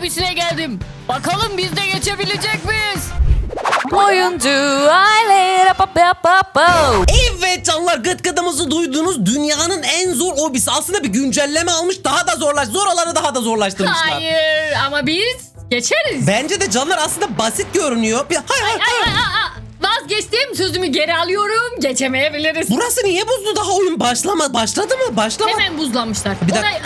obisine geldim. Bakalım biz de geçebilecek miyiz? Oyuncu aile pa pa pa pa. Evet canlar gıt gıdımızı duydunuz. Dünyanın en zor obisi. Aslında bir güncelleme almış. Daha da zorlaş. Zor olanı daha da zorlaştırmışlar. Hayır ama biz geçeriz. Bence de canlar aslında basit görünüyor. Bir, hayır, hayır, Ay, hayır. ay, ay, ay. Vazgeçtim sözümü geri alıyorum. Geçemeyebiliriz. Burası niye buzlu? Daha oyun başlama başladı mı? Başlama. Hemen buzlamışlar. Bir dakika. Orayı-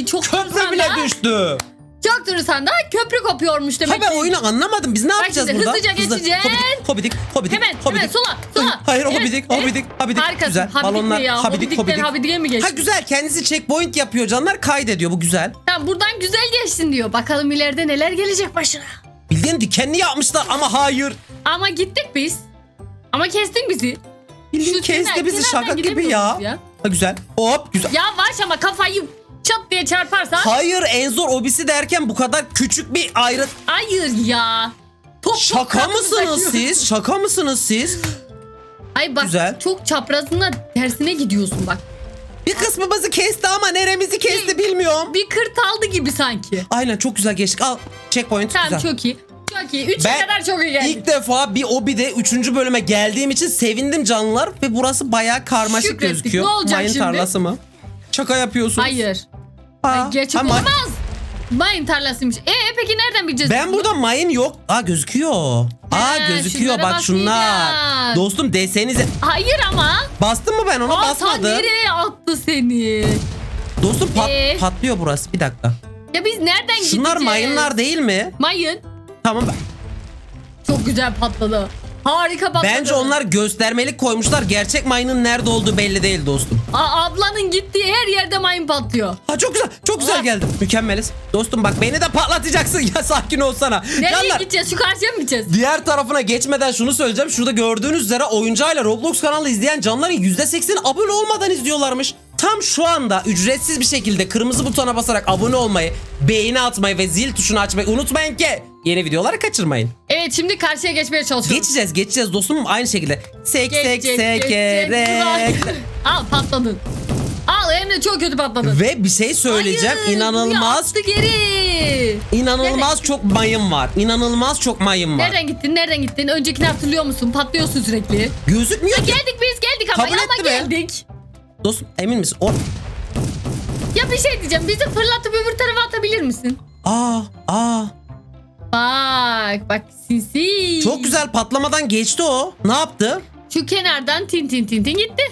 ay çok Köprü bile düştü. Çok durursan da köprü kopuyormuş demek Ha ben ki. oyunu anlamadım. Biz ne yapacağız şimdi burada? hızlıca geçeceğiz. Hobidik, hobidik, hobidik. Hemen, hobidik. hemen sola, sola. Hayır, Evet, hobidik, evet. hobidik, hobidik. Harikasın. Güzel. Habidik Balonlar, ne ya? Hobidikten hobidik. habidiğe mi geçti? Ha güzel. Kendisi checkpoint yapıyor canlar. Kaydediyor. Bu güzel. Tamam buradan güzel geçsin diyor. Bakalım ileride neler gelecek başına. Bildiğin dikenli yapmışlar ama hayır. Ama gittik biz. Ama kestin bizi. Bildiğin Şu kesti kenar- bizi kenardan şaka gibi ya. ya. Ha güzel. Hop güzel. Yavaş ama kafayı çat diye çarparsan. Hayır en zor obisi derken bu kadar küçük bir ayrı. Hayır ya. Top top Şaka karşımıza mısınız siz? Şaka mısınız siz? Ay bak Güzel. çok çaprazına tersine gidiyorsun bak. Bir kısmımızı kesti ama neremizi kesti bilmiyorum. Bir kırt aldı gibi sanki. Aynen çok güzel geçtik. Al checkpoint Tamam güzel. çok iyi. Çok iyi. Üçe Ben kadar çok iyi geldik. İlk defa bir obide 3. bölüme geldiğim için sevindim canlılar ve burası bayağı karmaşık Şükrettik. gözüküyor. Ne olacak Mayın şimdi? tarlası mı? Şaka yapıyorsunuz. Hayır. Ha, Ay, gerçek ama olamaz. Mayın tarlasıymış. E peki nereden bileceğiz? Ben bunu? burada mayın yok. Aa gözüküyor. Aa Ha, gözüküyor şunlara bak şunlar. Dostum desenize. Hayır ama. Bastın mı ben ona Aa, ta basmadım. nereye attı seni? Dostum pat- Ee? patlıyor burası. Bir dakika. Ya biz nereden gideceğiz? Şunlar mayınlar değil mi? Mayın. Tamam. Çok güzel patladı. Harika patladı. Bence onlar göstermelik koymuşlar. Gerçek mayının nerede olduğu belli değil dostum. Aa, ablanın gittiği her yerde mayın patlıyor. Ha çok güzel. Çok güzel Ah. geldim. Mükemmeliz. Dostum bak beni de patlatacaksın ya sakin olsana. Nereye Canlar gideceğiz? Şu karşıya mı gideceğiz? diğer tarafına geçmeden şunu söyleyeceğim. Şurada gördüğünüz üzere oyuncağıyla Roblox kanalı izleyen canların %80'i abone olmadan izliyorlarmış. Tam şu anda ücretsiz bir şekilde kırmızı butona basarak abone olmayı, beğeni atmayı ve zil tuşunu açmayı unutmayın ki yeni videoları kaçırmayın. Evet şimdi karşıya geçmeye çalışıyoruz. Geçeceğiz geçeceğiz dostum aynı şekilde. Sek sek sekerek. Al patladın. Al hem de çok kötü patladın. Ve bir şey söyleyeceğim. Hayır, İnanılmaz Attı geri. İnanılmaz çok mayın var. İnanılmaz çok mayın var. Nereden gittin? Nereden gittin? Öncekini hatırlıyor musun? Patlıyorsun sürekli. Gözükmüyor ki. Geldik biz geldik ama Kabul ama etti be. geldik. Dostum emin misin? O... Ya bir şey diyeceğim. Bizi fırlatıp öbür tarafa atabilir misin? Aa, aa. Bak bak sinsi. Çok güzel patlamadan geçti o. Ne yaptı? Şu kenardan tin tin tin tin gitti.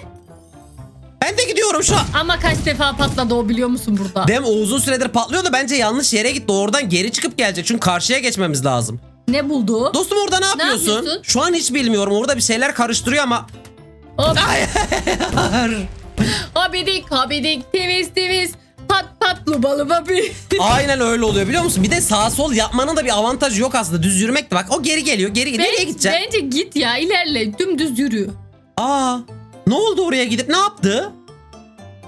Ben de gidiyorum şu an. Ama kaç defa patladı o biliyor musun burada? Dem o uzun süredir patlıyor da bence yanlış yere gitti. Oradan geri çıkıp gelecek. Çünkü karşıya geçmemiz lazım. ne buldu? Dostum orada ne yapıyorsun? yapıyorsun? Şu an hiç bilmiyorum. Orada bir şeyler karıştırıyor ama. Hop. Hayır. Abidik abidik temiz temiz. Pat pat lubalı babi. Aynen öyle oluyor biliyor musun? Bir de sağ sol yapmanın da bir avantajı yok aslında. Düz yürümek de bak o geri geliyor. Geri nereye Bence, gideceksin? bence git ya ilerle dümdüz yürü. Aa. Ne oldu oraya gidip ne yaptı?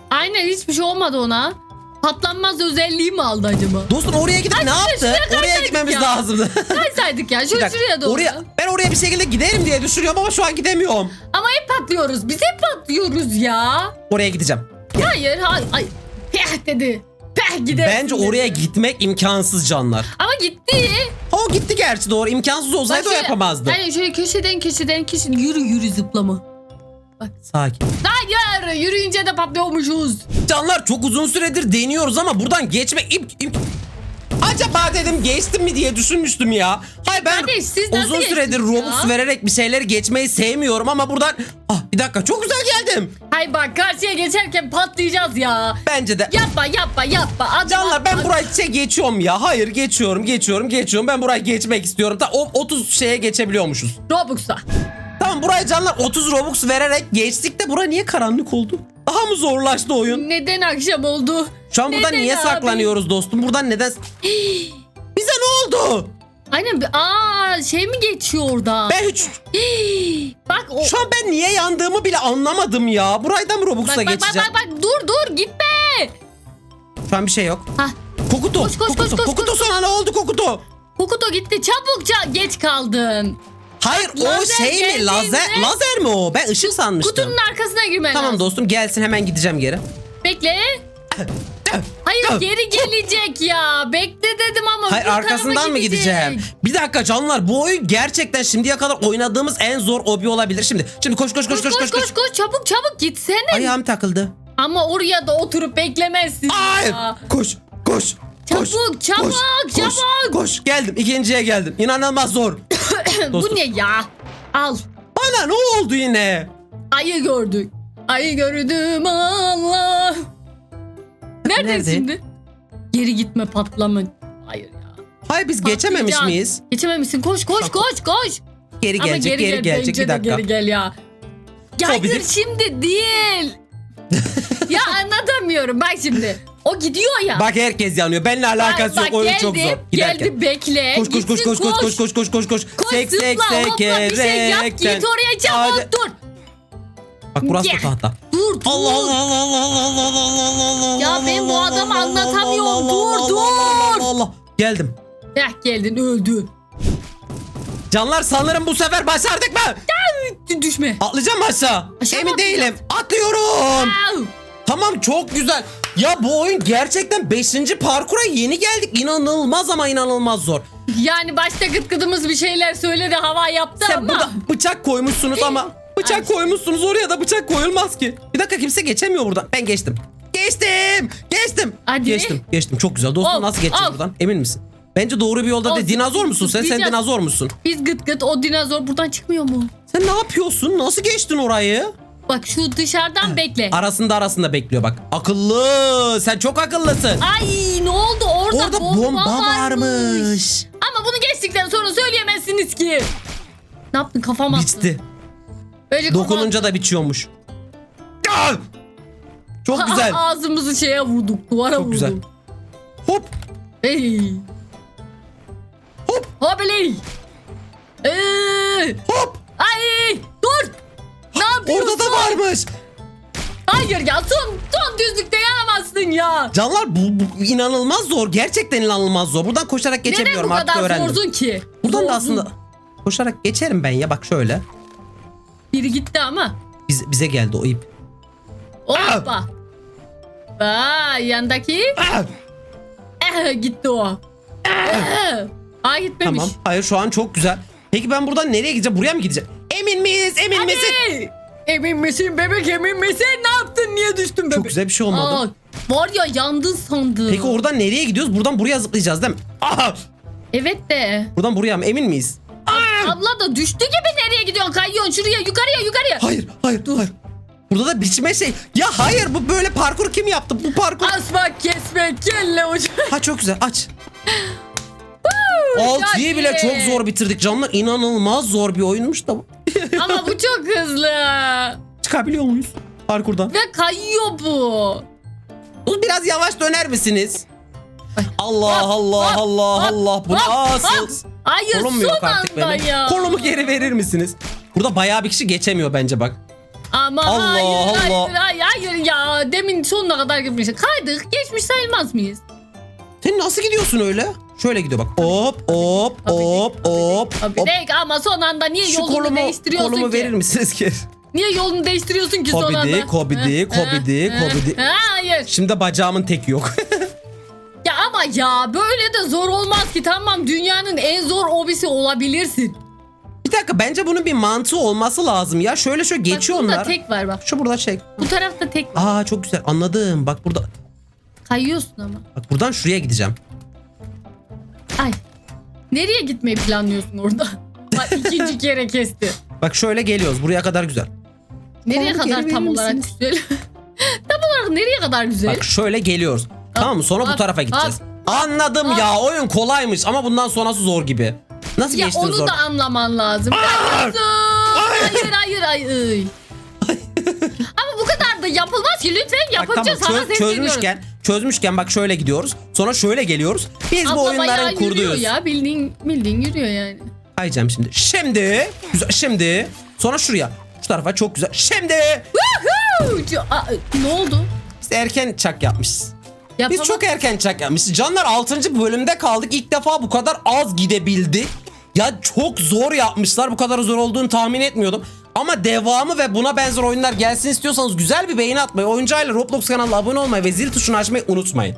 Aynen hiçbir şey olmadı ona. Patlanmaz özelliği mi aldı acaba? Dostum oraya gidip ne yaptı? Oraya gitmemiz ya. lazımdı. Kaysaydık ya Bir dakika, şuraya doğru. Oraya, ben oraya bir şekilde giderim diye düşünüyorum ama şu an gidemiyorum. Ama hep patlıyoruz. Biz hep patlıyoruz ya. Oraya gideceğim. Hayır hayır. Ay. Peh dedi. Peh gidersin Bence dedi. oraya gitmek imkansız canlar. Ama gitti. O gitti gerçi doğru. İmkansız olsaydı Bak o şöyle- yapamazdı. Aynen şöyle köşeden köşeden köşeden yürü yürü zıplama. Sakin. Hayır yürüyünce de patlıyormuşuz. Canlar çok uzun süredir deniyoruz ama buradan geçmek im, im- Acaba dedim geçtim mi diye düşünmüştüm ya. Hayır ben Kardeş, siz nasıl uzun süredir geçtiniz Robux vererek bir şeyleri geçmeyi sevmiyorum ama buradan... Ah bir dakika çok güzel geldim. Hay bak karşıya geçerken patlayacağız ya. Bence de... Yapma yapma yapma. Atma, Canlar ben atma. burayı şey geçiyorum ya. Hayır geçiyorum geçiyorum geçiyorum. Ben burayı geçmek istiyorum. Ta, o 30 şeye geçebiliyormuşuz. Robux'a. Tamam burayı canlar 30 Robux vererek geçtik de bura niye karanlık oldu? Daha mı zorlaştı oyun? Neden akşam oldu? Şu an burada Neden niye abi? saklanıyoruz dostum? Buradan neden... Bize ne oldu? Aynen bir- aa şey mi geçiyor orada? Ben hiç... Bak o Şu an ben niye yandığımı bile anlamadım ya. Buraydan mı Robux'a bak, bak, bak geçeceğim? bak bak dur dur gitme. Şu an bir şey yok. Hah. Kokuto. Koş, koş, Kokuto. koş, koş, Kokuto sana ne oldu Kokuto? Hokuto gitti çabukça geç kaldın. Hayır o lazer şey mi? geldiğinde- Lazer, lazer mi o? Ben ışık sanmıştım. Kutunun arkasına girmen Tamam lazım. dostum gelsin hemen gideceğim geri. Bekle. Hayır geri gelecek ya. Bekle dedim ama. Hayır tarafa arkasından mı gidecek. gideceğim? Bir dakika canlar bu oyun gerçekten şimdiye kadar oynadığımız en zor obi olabilir. Şimdi şimdi koş koş koş Koş koş koş. koş. koş çabuk çabuk gitsene. Ayağım takıldı. Ama oraya da oturup beklemezsin. Hayır. ya. Koş koş. Koş, Çabuk, çabuk, koş, çabuk. Koş, koş. Geldim. ikinciye geldim. İnanılmaz zor. Bu ne ya? Al. Ana ne oldu yine? Ayı gördük. Ayı gördüm Allah. Nerede Nerede? şimdi? Geri gitme patlama. Hayır ya. Hayır biz geçememiş Patlayacaksın. miyiz? Geçememişsin. Koş koş koş koş. Geri Ama gelecek, geri, gel, gelecek. Bir dakika. Geri gel ya. Ya Tabii hayır de- şimdi değil. Ya anlatamıyorum. Bak şimdi. O gidiyor ya. Bak herkes yanıyor. Benimle alakası Bak, yok. Oyun geldi, çok zor. Giderken. Geldi bekle. Koş koş koş koş koş koş koş koş koş koş. Koş Sek sek hopla bir şey yap sekerekten. git oraya çabuk dur. Bak burası da tahta. Dur dur. Allah Allah Allah Allah Allah Allah Allah Allah Ya ben bu adamı anlatamıyorum. Dur, dur. Allah. Geldim. Heh geldin öldü. Canlar sanırım bu sefer başardık mı? Dü- Düşme. Atlayacağım mı aşağı? Aşağı Emin değilim. Atlıyorum. Au. Tamam çok güzel. Ya bu oyun gerçekten 5. parkura yeni geldik. İnanılmaz ama inanılmaz zor. Yani başta gıt gıdımız bir şeyler söyledi hava yaptı Sen ama. burada bıçak koymuşsunuz ama bıçak Ay. koymuşsunuz oraya da bıçak koyulmaz ki. Bir dakika kimse geçemiyor buradan. Ben geçtim. Geçtim. Geçtim. Hadi. Geçtim. Geçtim. Çok güzel. Dostum Al, nasıl geçeceğiz al. buradan? Emin misin? Bence doğru bir yolda Al, değil. Dinozor musun sen? Sen zıplayacağız. dinozor musun? Biz gıt gıt o dinozor buradan çıkmıyor mu? Sen ne yapıyorsun? Nasıl geçtin orayı? Bak şu dışarıdan bekle. Arasında arasında bekliyor bak. Akıllı. Sen çok akıllısın. Ay ne oldu orada, Orada bomba, varmış. varmış. Ama bunu geçtikten sonra söyleyemezsiniz ki. Ne yaptın kafam attı. Biçti. Böyle kafam Dokununca da biçiyormuş. Ah! Çok güzel. Ağzımızı şeye vurduk duvara Çok vurduk. güzel. Hop. Hey. Hop. Hoppaley. Ee, Hop. ay dur. Yapıyorsun? Orada da varmış. Hayır ya son, son düzlükte yanamazsın ya. Canlar bu, bu inanılmaz zor. Gerçekten inanılmaz zor. Buradan koşarak Neden geçemiyorum bu artık kadar öğrendim. ki? Buradan da aslında koşarak geçerim ben ya bak şöyle. Biri gitti ama. Biz, bize geldi o ip. Hoppa. Aa, yandaki Ah! eh, gitti o. Eh. Aa gitmemiş. Tamam. Hayır şu an çok güzel. Peki ben buradan nereye gideceğim? Buraya mı gideceğim? Emin miyiz? Emin misin? Hey! Emin misin bebek emin misin? Ne yaptın? Niye düştün bebek? Çok güzel bir şey olmadı. Aa, var ya yandın sandım. Peki oradan nereye gidiyoruz? Buradan buraya zıplayacağız değil mi? Aha! Evet de. Buradan buraya mı? Emin miyiz? Abla da düştü gibi nereye gidiyorsun? Kayıyorsun şuraya yukarıya yukarıya. Hayır, hayır, hayır. Burada da biçme şey. Ya hayır bu böyle parkur kim yaptı? Bu parkur. Asmak kesmek kelle ucu. Ha çok güzel aç. Altıyı çok bile iyi. çok zor bitirdik canlar. İnanılmaz zor bir oyunmuş da. Ama bu çok hızlı. Çıkabiliyor muyuz parkurdan? Ve kayıyor bu. Bu Biraz yavaş döner misiniz? Ay. Allah Hop, Allah hop, Allah hop, Allah. Bu hop, nasıl? Hayır Kolum mu yok son artık anda benim? ya. Kolumu geri verir misiniz? Burada bayağı bir kişi geçemiyor bence bak. Ama Allah, hayır, Allah. hayır hayır hayır ya. Demin sonuna kadar gitmiş. Kaydık geçmiş sayılmaz mıyız? Sen nasıl gidiyorsun öyle? Şöyle gidiyor bak. Hop hop hop hop. Tabii hop. değil ama son anda niye Şu yolunu kolumu, değiştiriyorsun kolumu ki? verir misiniz ki? Niye yolunu değiştiriyorsun ki son anda? Kobidi, kobidi, Hı, kobidi, hı, kobidi. hı. Hayır. Şimdi bacağımın tek yok. Ya ama ya böyle de zor olmaz ki. Tamam dünyanın en zor obisi olabilirsin. bir dakika bence bunun bir mantığı olması lazım ya. Şöyle şöyle geçiyor bak burada onlar. tek var bak. Şu burada şey. Bu tarafta tek var. Aa çok güzel anladım. Bak burada. Kayıyorsun ama. Bak buradan şuraya gideceğim. Ay. Nereye gitmeyi planlıyorsun orada? Bak ikinci kere kesti. Bak şöyle geliyoruz. Buraya kadar güzel. Nereye Kolumu kadar geri tam verir olarak misiniz? güzel? tam olarak nereye kadar güzel? Bak şöyle geliyoruz. Tamam mı? Sonra bu tarafa gideceğiz. Anladım at. ya. Oyun kolaymış ama bundan sonrası zor gibi. Nasıl ya onu da anlaman lazım. Hayır hayır hayır. Yapılmaz ki lütfen Bak yapınca tamam sana çöz- çözmüşken çözmüşken bak şöyle gidiyoruz. Sonra şöyle geliyoruz. Biz bu Abla bayağı oyunların yürüyor kurduyuz. ya bildiğin, bildiğin yürüyor yani. Kayacağım şimdi. Şimdi. Güzel. Şimdi. Sonra şuraya. Şu tarafa çok güzel. Şimdi. Ucu- Aa, ne oldu? Biz erken çak yapmışız. Biz çok erken çak yapmışız. Canlar 6. bölümde kaldık. İlk defa bu kadar az gidebildi. Ya çok zor yapmışlar. Bu kadar zor olduğunu tahmin etmiyordum. Ama devamı ve buna benzer oyunlar gelsin istiyorsanız güzel bir beğeni atmayı, oyuncuyla Roblox kanalına abone olmayı ve zil tuşunu açmayı unutmayın.